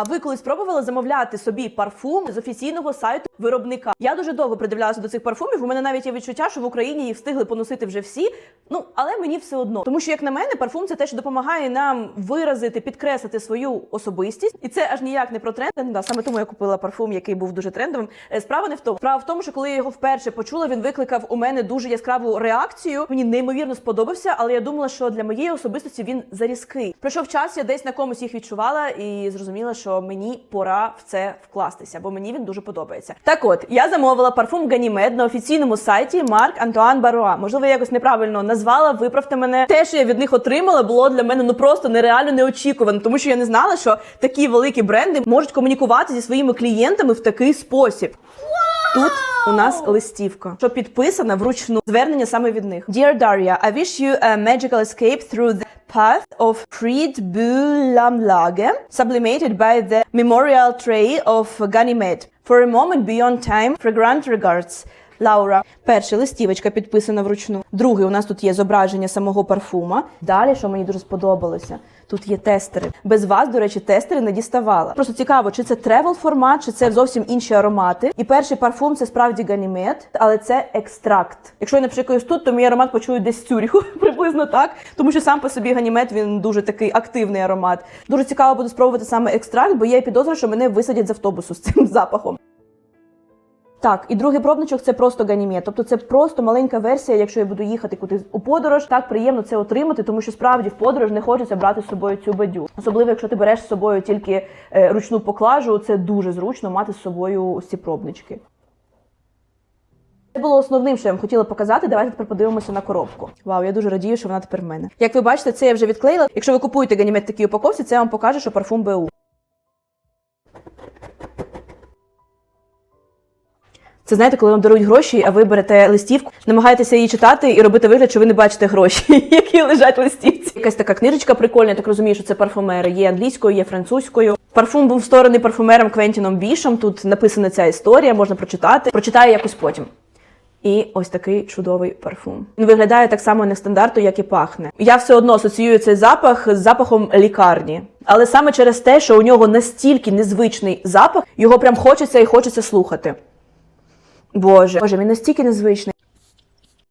А ви колись пробували замовляти собі парфум з офіційного сайту виробника? Я дуже довго придивлялася до цих парфумів. У мене навіть є відчуття, що в Україні їх встигли поносити вже всі. Ну але мені все одно, тому що як на мене, парфум це те, що допомагає нам виразити, підкреслити свою особистість, і це аж ніяк не про тренд. Да, саме тому я купила парфум, який був дуже трендовим. Е, Справа не в тому. Справа в тому, що коли я його вперше почула, він викликав у мене дуже яскраву реакцію. Мені неймовірно сподобався, але я думала, що для моєї особистості він зарізкий. Пройшов час, я десь на комусь їх відчувала і зрозуміла, що мені пора в це вкластися, бо мені він дуже подобається. Так от я замовила парфум Ганімед на офіційному сайті Марк Антуан Баруа. Можливо, я якось неправильно назвала. Виправте мене. Те, що я від них отримала, було для мене ну просто нереально неочікувано, тому що я не знала, що такі великі бренди можуть комунікувати зі своїми клієнтами в такий спосіб. Тут у нас листівка, що підписана вручну звернення саме від них. Dear Daria, I wish you a magical escape through the path of Friedbühlamlage, sublimated by the memorial tray of Ganymede. For a moment beyond time, fragrant regards. Лаура. Перша листівочка підписана вручну. Другий у нас тут є зображення самого парфума. Далі, що мені дуже сподобалося, тут є тестери. Без вас, до речі, тестери не діставала. Просто цікаво, чи це тревел формат, чи це зовсім інші аромати. І перший парфум це справді ганімед, але це екстракт. Якщо я напшикаюсь тут, то мій аромат почую десь Цюріху, приблизно так. Тому що сам по собі ганімед він дуже такий активний аромат. Дуже цікаво буде спробувати саме екстракт, бо я підозрюю, що мене висадять з автобусу з цим запахом. Так, і другий пробничок це просто ганімет. Тобто це просто маленька версія, якщо я буду їхати кудись у подорож. Так приємно це отримати, тому що справді в подорож не хочеться брати з собою цю бадю. Особливо, якщо ти береш з собою тільки е, ручну поклажу, це дуже зручно мати з собою ось ці пробнички. Це було основним, що я вам хотіла показати. Давайте тепер подивимося на коробку. Вау, я дуже радію, що вона тепер в мене. Як ви бачите, це я вже відклеїла. Якщо ви купуєте ганімет в такій упаковці, це вам покаже, що парфум БУ. Це знаєте, коли вам дарують гроші, а ви берете листівку, намагаєтеся її читати і робити вигляд, що ви не бачите гроші, які лежать в листівці. Якась така книжечка прикольна, я так розумію, що це парфумери. Є англійською, є французькою. Парфум був створений парфумером Квентіном Бішем. Тут написана ця історія, можна прочитати. Прочитаю якось потім. І ось такий чудовий парфум. Він виглядає так само нестандартно, як і пахне. Я все одно асоціюю цей запах з запахом лікарні. Але саме через те, що у нього настільки незвичний запах, його прям хочеться і хочеться слухати. Боже, Боже, він настільки незвичний.